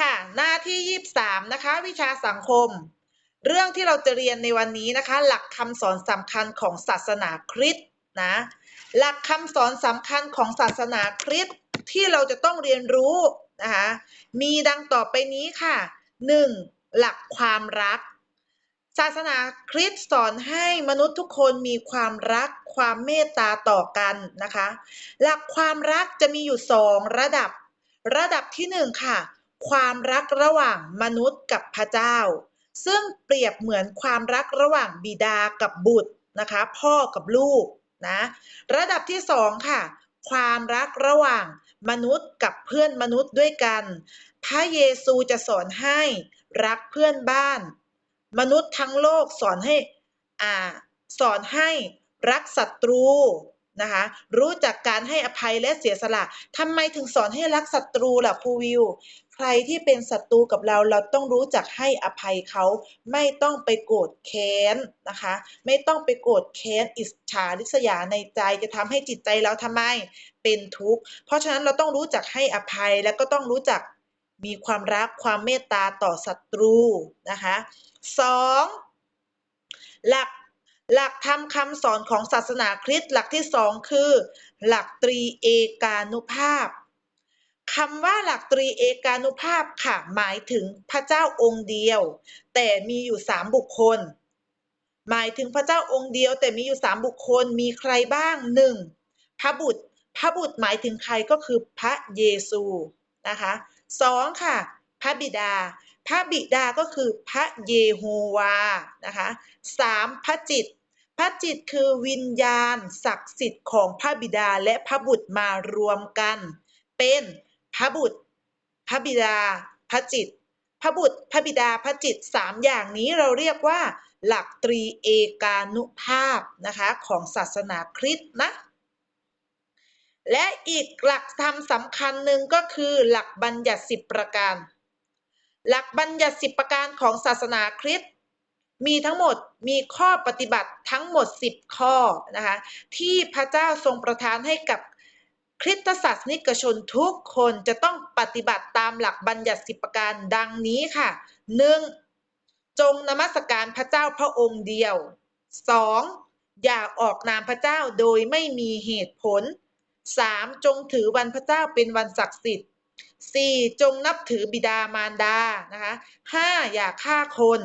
ค่ะ หน้าที่ 23 นะคะ วิชาสังคม เรื่องที่เราจะเรียนในวันนี้นะคะ หลักคำสอนสำคัญของศาสนาคริสต์นะ หลักคำสอนสำคัญของศาสนาคริสต์ที่เราจะต้องเรียนรู้นะคะ มีดังต่อไปนี้ค่ะ 1. หลักความรัก ศาสนาคริสต์สอนให้มนุษย์ทุกคนมีความรักความเมตตาต่อกันนะคะ หลักความรักจะมีอยู่สองระดับ ระดับที่หนึ่งค่ะ ความรักระหว่างมนุษย์กับพระเจ้า ซึ่งเปรียบเหมือนความรักระหว่างบิดากับบุตรนะคะพ่อกับลูกนะระดับที่สองค่ะ ความรักระหว่างมนุษย์กับเพื่อนมนุษย์ด้วยกัน พระเยซูจะสอนให้รักเพื่อนบ้าน มนุษย์ทั้งโลกสอนให้อ่าสอนให้รักศัตรู นะคะ รู้จักการให้อภัยและเสียสละทำไมถึงสอนให้รักศัตรูล่ะครูวิว ใครที่เป็นศัตรูกับเราเราต้องรู้จักให้อภัยเขา ไม่ต้องไปโกรธแค้นนะคะ ไม่ต้องไปโกรธแค้นอิจฉาริษยาในใจจะทำให้จิตใจเราทำไมเป็นทุกข์ เพราะฉะนั้นเราต้องรู้จักให้อภัยแล้วก็ต้องรู้จักมีความรักความเมตตาต่อศัตรูนะคะสองหลัก หลักธรรมคำสอนของศาสนาคริสต์หลักที่สองคือ หลักตรีเอกานุภาพคำว่าหลักตรีเอกานุภาพค่ะหมายถึงพระเจ้าองค์เดียว แต่มีอยู่สามบุคคล หมายถึงพระเจ้าองค์เดียว แต่มีอยู่สามบุคคลมีใครบ้างหนึ่งพระบุตร พระบุตรหมายถึงใครก็คือพระเยซูนะคะสองค่ะ พระบิดา พระบิดาก็คือพระเยโฮวานะคะสามพระจิต พระจิตคือวิญญาณศักดิ์สิทธิ์ของพระบิดาและพระบุตรมารวมกัน เป็นพระบุตร พระบิดา พระจิต พระบุตร พระบิดา พระจิตสามอย่างนี้เราเรียกว่า หลักตรีเอกานุภาพนะคะของศาสนาคริสต์นะและอีกหลักธรรมสำคัญหนึ่งก็คือหลักบัญญัติสิบประการ หลักบัญญัติสิบประการของศาสนาคริสต์ มีทั้งหมดมีข้อปฏิบัติทั้งหมด 10 ข้อนะคะที่พระเจ้าทรงประทานให้กับคริสตศาสนิกชนทุกคนจะต้องปฏิบัติตามหลักบัญญัติสิบประการดังนี้ค่ะ 1. จงนมัสการพระเจ้าพระองค์เดียว 2. อย่าออกนามพระเจ้าโดยไม่มีเหตุผล 3. จงถือวันพระเจ้าเป็นวันศักดิ์สิทธิ์ 4. จงนับถือบิดามารดานะคะ 5. อย่าฆ่าคน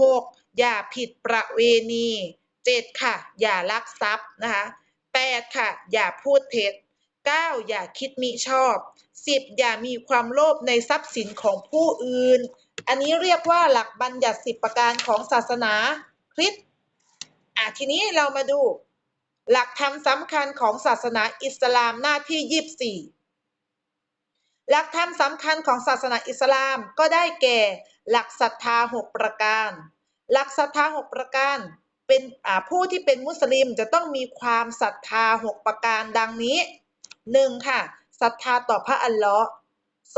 6. อย่าผิดประเวณี 7. ค่ะ อย่าลักทรัพย์นะคะ 8. ค่ะ อย่าพูดเท็จ 9. อย่าคิดมิชอบ 10. อย่ามีความโลภในทรัพย์สินของผู้อื่น อันนี้เรียกว่าหลักบัญญัติสิบประการของศาสนาคริสต์อะทีนี้เรามาดู หลักธรรมสำคัญของศาสนาอิสลามหน้าที่ 24 หลักธรรมสำคัญของศาสนาอิสลามก็ได้แก่ หลักศรัทธา6ประการ หลักศรัทธา6ประการ เป็นผู้ที่เป็นมุสลิมจะต้องมีความศรัทธา6ประการดังนี้หนึ่งค่ะศรัทธาต่อพระอัลเลาะห์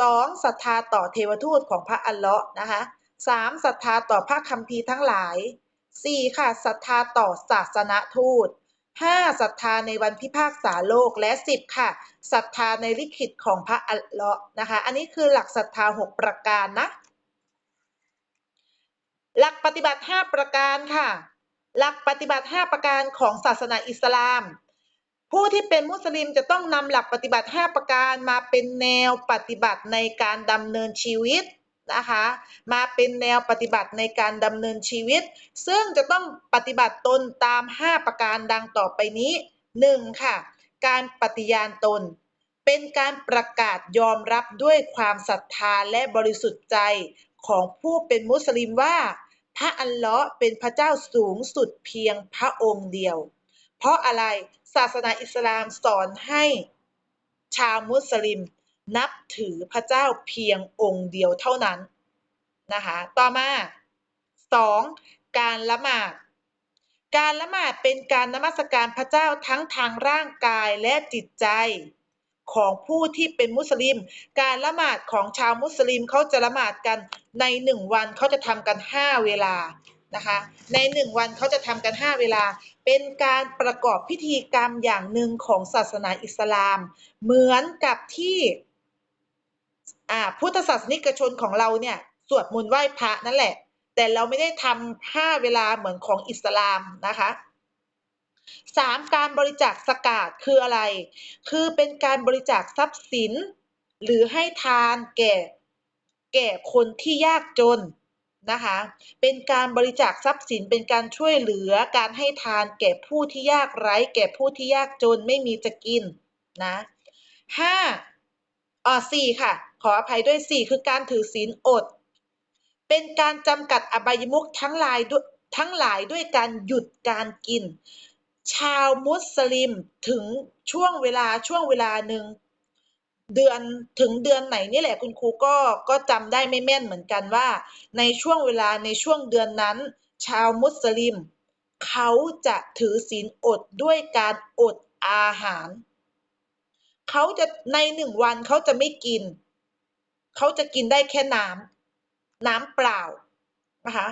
สองศรัทธาต่อเทวทูตของพระอัลเลาะห์นะคะสามศรัทธาต่อพระคัมภีร์ทั้งหลายสี่ค่ะศรัทธาต่อศาสนทูต ห้าศรัทธาในวันพิพากษาโลกและสิบค่ะศรัทธาในลิขิตของพระอัลเลาะห์นะคะ อันนี้คือหลักศรัทธาหกประการนะหลักปฏิบัติห้าประการค่ะ หลักปฏิบัติห้าประการของศาสนาอิสลาม ผู้ที่เป็นมุสลิมจะต้องนำหลักปฏิบัติ 5 ประการมาเป็นแนวปฏิบัติในการดำเนินชีวิต นะคะมาเป็นแนวปฏิบัติในการดำเนินชีวิต ซึ่งจะต้องปฏิบัติตนตาม 5 ประการดังต่อไปนี้ 1. ค่ะ การปฏิญาณตน เป็นการประกาศยอมรับด้วยความศรัทธาและบริสุทธิ์ใจของผู้เป็นมุสลิมว่า พระอัลเลาะห์เป็นพระเจ้าสูงสุดเพียงพระองค์เดียว เพราะอะไรศาสนาอิสลามสอนให้ชาวมุสลิม นับถือพระเจ้าเพียงองค์เดียวเท่านั้นนะคะ ต่อมา 2. การละหมาด การละหมาดเป็นการนมัสการพระเจ้าทั้งทางร่างกายและจิตใจของผู้ที่เป็นมุสลิม การละหมาดของชาวมุสลิมเขาจะละหมาดกันในหนึ่งวันเขาจะทำกัน 5 เวลานะคะ ในหนึ่งวันเขาจะทำกัน 5 เวลา เป็นการประกอบพิธีกรรมอย่างหนึ่งของศาสนาอิสลาม เหมือนกับที่ อ่าพุทธศาสนิกชนของเราเนี่ยสวดมนต์ไหว้พระนั่นแหละ แต่เราไม่ได้ทำห้าเวลาเหมือนของอิสลามนะคะสามการบริจาคสกาดคืออะไร คือเป็นการบริจาคทรัพย์สิน หรือให้ทานแก่ แก่คนที่ยากจนนะคะ เป็นการบริจาคทรัพย์สิน เป็นการช่วยเหลือการให้ทานแก่ผู้ที่ยากไร้ แก่ผู้ที่ยากจนไม่มีจะกินนะห้า อ่อสี่ค่ะ ขออภัยด้วยสี่คือการถือศีลอด เป็นการจำกัดอบายมุขทั้งหลายด้วยทั้งหลายด้วยการหยุดการกิน ชาวมุสลิมถึงช่วงเวลาช่วงเวลาหนึ่งเดือนถึงเดือนไหนนี่แหละคุณครูก็ก็จำได้ไม่แม่นเหมือนกันว่า ในช่วงเวลาในช่วงเดือนนั้น ชาวมุสลิม เขาจะถือศีลอดด้วยการอดอาหาร เขาจะในหนึ่งวันเขาจะไม่กิน เขาจะกินได้แค่น้ำน้ำเปล่านะคะ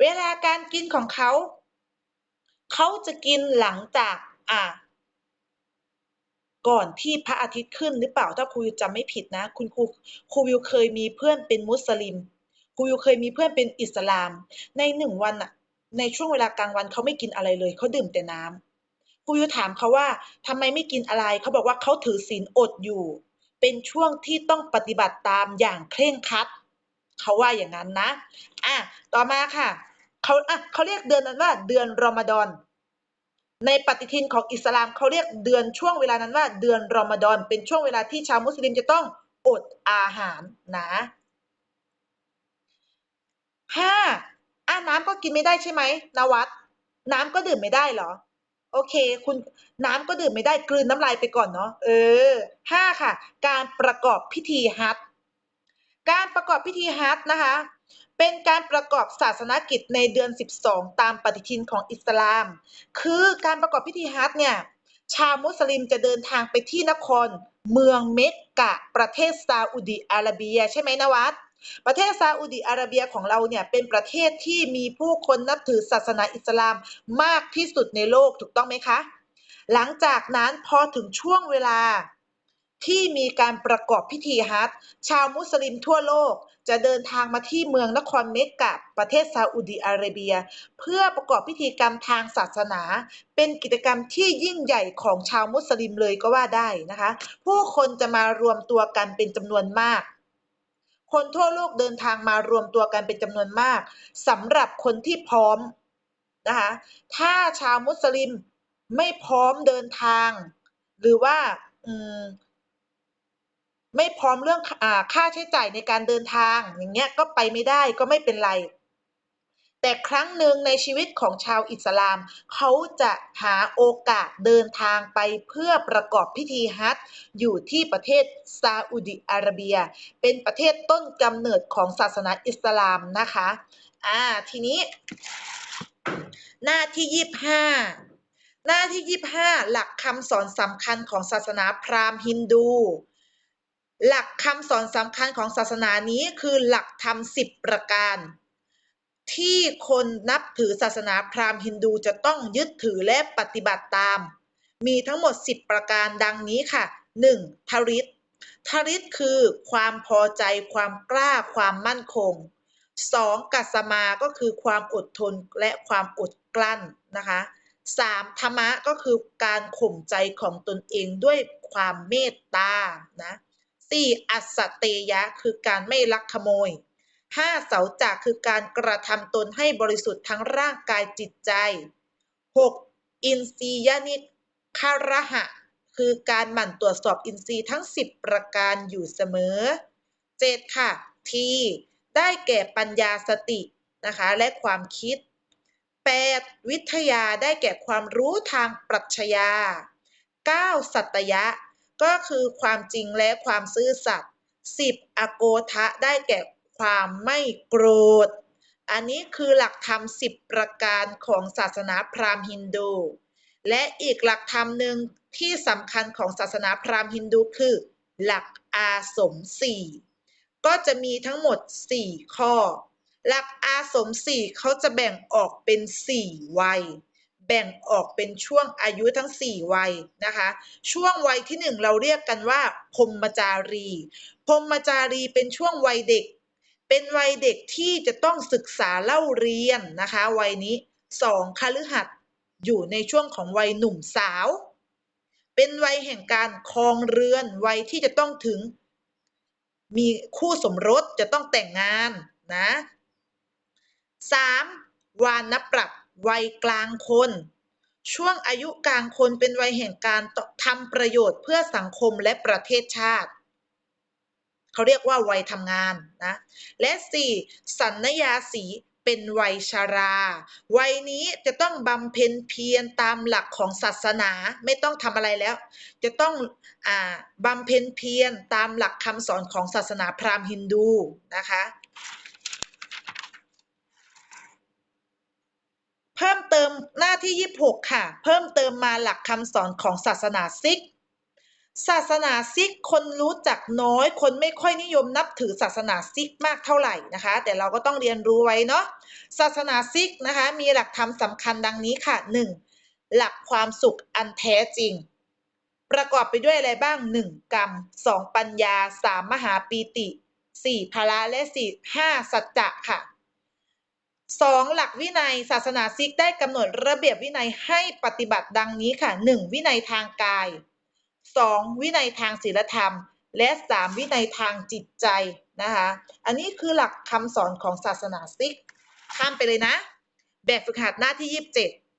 เวลาการกินของเขา เขาจะกินหลังจากอ่าก่อนที่พระอาทิตย์ขึ้นหรือเปล่าถ้าครูวิวจำไม่ผิดนะ คุณครูครูวิวเคยมีเพื่อนเป็นมุสลิมครูวิวเคยมีเพื่อนเป็นอิสลาม ในหนึ่งวันอะในช่วงเวลากลางวันเขาไม่กินอะไรเลยเขาดื่มแต่น้ำ ครูวิวถามเขาว่าทำไมไม่กินอะไร เขาบอกว่าเขาถือศีลอดอยู่ เป็นช่วงที่ต้องปฏิบัติตามอย่างเคร่งครัด เขาว่าอย่างนั้นนะ อะ ต่อมาค่ะ เขาอะเขาเรียกเดือนนั้นว่าเดือนรอมฎอน ในปฏิทินของอิสลามเขาเรียกเดือนช่วงเวลานั้นว่า เดือนรอมฎอน เป็นช่วงเวลาที่ชาวมุสลิมจะต้องอดอาหารนะห้าอะน้ำก็กินไม่ได้ใช่ไหมนวัด น้ำก็ดื่มไม่ได้เหรอ โอเค คุณน้ำก็ดื่มไม่ได้กลืนน้ำลายไปก่อนเนาะเออห้าค่ะ การประกอบพิธีฮัทการประกอบพิธีฮัทนะคะ เป็นการประกอบศาสนกิจในเดือน 12 ตามปฏิทินของอิสลาม คือการประกอบพิธีฮัทเนี่ยชาวมุสลิมจะเดินทางไปที่นคร เมืองเมกกะ ประเทศซาอุดิอาระเบีย ใช่ไหมนวัดประเทศซาอุดิอาระเบียของเราเนี่ยเป็นประเทศที่มีผู้คนนับถือศาสนาอิสลามมากที่สุดในโลกถูกต้องไหมคะ หลังจากนั้นพอถึงช่วงเวลาที่มีการประกอบพิธีฮัจญ์ชาวมุสลิมทั่วโลก จะเดินทางมาที่เมืองนครเมกกะประเทศซาอุดิอาระเบีย เพื่อประกอบพิธีกรรมทางศาสนา เป็นกิจกรรมที่ยิ่งใหญ่ของชาวมุสลิมเลยก็ว่าได้นะคะ ผู้คนจะมารวมตัวกันเป็นจำนวนมากคนทั่วโลกเดินทางมารวมตัวกันเป็นจำนวนมากสำหรับคนที่พร้อมนะคะถ้าชาวมุสลิมไม่พร้อมเดินทาง หรือว่าอืม ไม่พร้อมเรื่องอค่าใช้จ่ายในการเดินทาง อย่างเงี้ยก็ไปไม่ได้ก็ไม่เป็นไร แต่ครั้งหนึ่งในชีวิตของชาวอิสลาม เขาจะหาโอกาสเดินทางไปเพื่อประกอบพิธีฮัจอยู่ที่ประเทศซาอุดิอาระเบีย เป็นประเทศต้นกำเนิดของศาสนาอิสลามนะคะอ่าทีนี้ หน้าที่ยี่ห้าหน้าที่ยี่ห้าหลักคำสอนสำคัญของศาสนาพราหมณ์ฮินดู หลักคำสอนสำคัญของศาสนานี้คือหลักธรรมสิบประการ ที่คนนับถือศาสนาพราหมณ์ฮินดูจะต้องยึดถือและปฏิบัติตาม มีทั้งหมด 10 ประการดังนี้ค่ะ 1. ทริตทริตคือความพอใจความกล้าความมั่นคง 2. กัสมาก็คือความอดทนและความอดกลั้นนะคะ 3. ธรรมะก็คือการข่มใจของตนเองด้วยความเมตตานะ 4. อัสเตยะ คือการไม่ลักขโมย 5. เสาจากคือการกระทำตนให้บริสุทธิ์ทั้งร่างกายจิตใจ 6. อินทรียนิคาระหะ คือการหมั่นตรวจสอบอินทรีย์ทั้ง 10 ประการอยู่เสมอ 7. ค่ะ ทีได้แก่ปัญญาสตินะคะและความคิด 8. วิทยาได้แก่ความรู้ทางปรัชญา 9. สัตยะ ก็คือความจริงและความซื่อสัตย์ 10. อโกทะได้แก่ความไม่โกรธ อันนี้คือหลักธรรม10ประการของศาสนาพราหมณ์ฮินดู และอีกหลักธรรมหนึ่งที่สำคัญของศาสนาพราหมณ์ฮินดูคือ หลักอาสมสี่ก็จะมีทั้งหมด 4 ข้อ หลักอาสม4เขาจะแบ่งออกเป็น 4 วัย แบ่งออกเป็นช่วงอายุทั้ง 4 วัยนะคะ ช่วงวัยที่ 1 เราเรียกกันว่าพรมจารีพรมจารีเป็นช่วงวัยเด็ก เป็นวัยเด็กที่จะต้องศึกษาเล่าเรียนนะคะ วัยนี้สองคฤหัสถ์อยู่ในช่วงของวัยหนุ่มสาว เป็นวัยแห่งการครองเรือนวัยที่จะต้องถึง มีคู่สมรสจะต้องแต่งงานนะ 3. วานปรับ วัยกลางคน ช่วงอายุกลางคนเป็นวัยแห่งการทำประโยชน์เพื่อสังคมและประเทศชาติ เขาเรียกว่าวัยทำงานนะ และ 4. สัญญาสีเป็นวัยชารา วัยนี้จะต้องบำเพ็ญเพียรตามหลักของศาสนาไม่ต้องทำอะไรแล้ว จะต้องอบำเพ็ญเพียรตามหลักคำสอนของศาสนาพราหมณ์ฮินดูนะคะ เพิ่มเติมหน้าที่ 26 ค่ะ เพิ่มเติมมาหลักคำสอนของศาสนาซิก ศาสนาซิกคนรู้จักน้อย คนไม่ค่อยนิยมนับถือศาสนาซิกมากเท่าไหร่นะคะ แต่เราก็ต้องเรียนรู้ไว้เนาะ ศาสนาซิกนะคะ มีหลักธรรมสำคัญดังนี้ค่ะ 1. หลักความสุขอันแท้จริง ประกอบไปด้วยอะไรบ้าง 1. กรรม 2. ปัญญา 3. มหาปีติ 4. ภาระและ 4. 5. สัจจะค่ะ 2. หลักวินัยศาสนาซิกได้กำหนดระเบียบวินัยให้ปฏิบัติดังนี้ค่ะ 1. วินัยทางกาย 2. วินัยทางศีลธรรม และ 3. วินัยทางจิตใจนะคะอันนี้คือหลักคำสอนของศาสนาซิกข้ามไปเลยนะ แบบฝึกหัดหน้าที่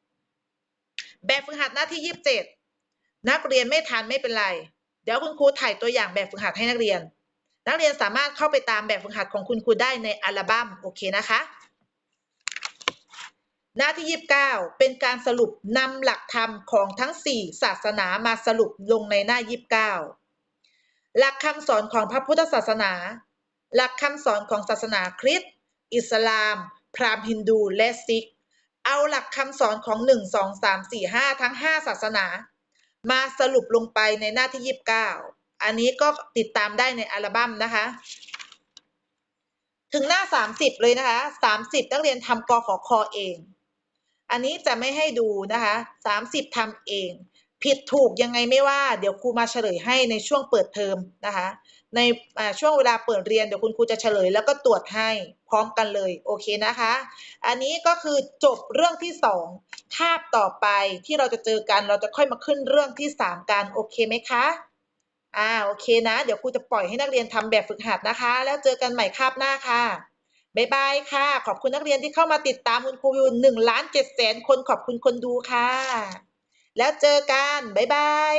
27แบบฝึกหัดหน้าที่27นักเรียนไม่ทันไม่เป็นไร เดี๋ยวคุณครูถ่ายตัวอย่างแบบฝึกหัดให้นักเรียน นักเรียนสามารถเข้าไปตามแบบฝึกหัดของคุณครูได้ในอัลบั้มโอเคนะคะ หน้าที่ 29 เป็นการสรุปนำหลักธรรมของทั้ง 4 ศาสนามาสรุปลงในหน้า 29 หลักคำสอนของพระพุทธศาสนา หลักคำสอนของศาสนาคริสต์ อิสลาม พราหมณ์ฮินดู และซิก เอาหลักคำสอนของ 1 2 3 4 5 ทั้ง 5 ศาสนา มาสรุปลงไปในหน้าที่ 29 อันนี้ก็ติดตามได้ในอัลบั้มนะคะถึงหน้า 30 เลยนะคะ 30 นักเรียนทำกขอคอเอง อันนี้จะไม่ให้ดูนะคะ30ทำเอง ผิดถูกยังไงไม่ว่า เดี๋ยวครูมาเฉลยให้ในช่วงเปิดเทอมนะคะ ในช่วงเวลาเปิดเรียนเดี๋ยวคุณครูจะเฉลย แล้วก็ตรวจให้พร้อมกันเลยโอเคนะคะ อันนี้ก็คือจบเรื่องที่สองคาบต่อไปที่เราจะเจอกันเราจะค่อยมาขึ้นเรื่องที่สามกันโอเคไหมคะอ่าโอเคนะ เดี๋ยวครูจะปล่อยให้นักเรียนทำแบบฝึกหัดนะคะ แล้วเจอกันใหม่คาบหน้าค่ะ บายบายค่ะ ขอบคุณนักเรียนที่เข้ามาติดตามคุณครูวิวหนึ่งล้านเจ็ดแสนคนขอบคุณคนดูค่ะ แล้วเจอกันบายบาย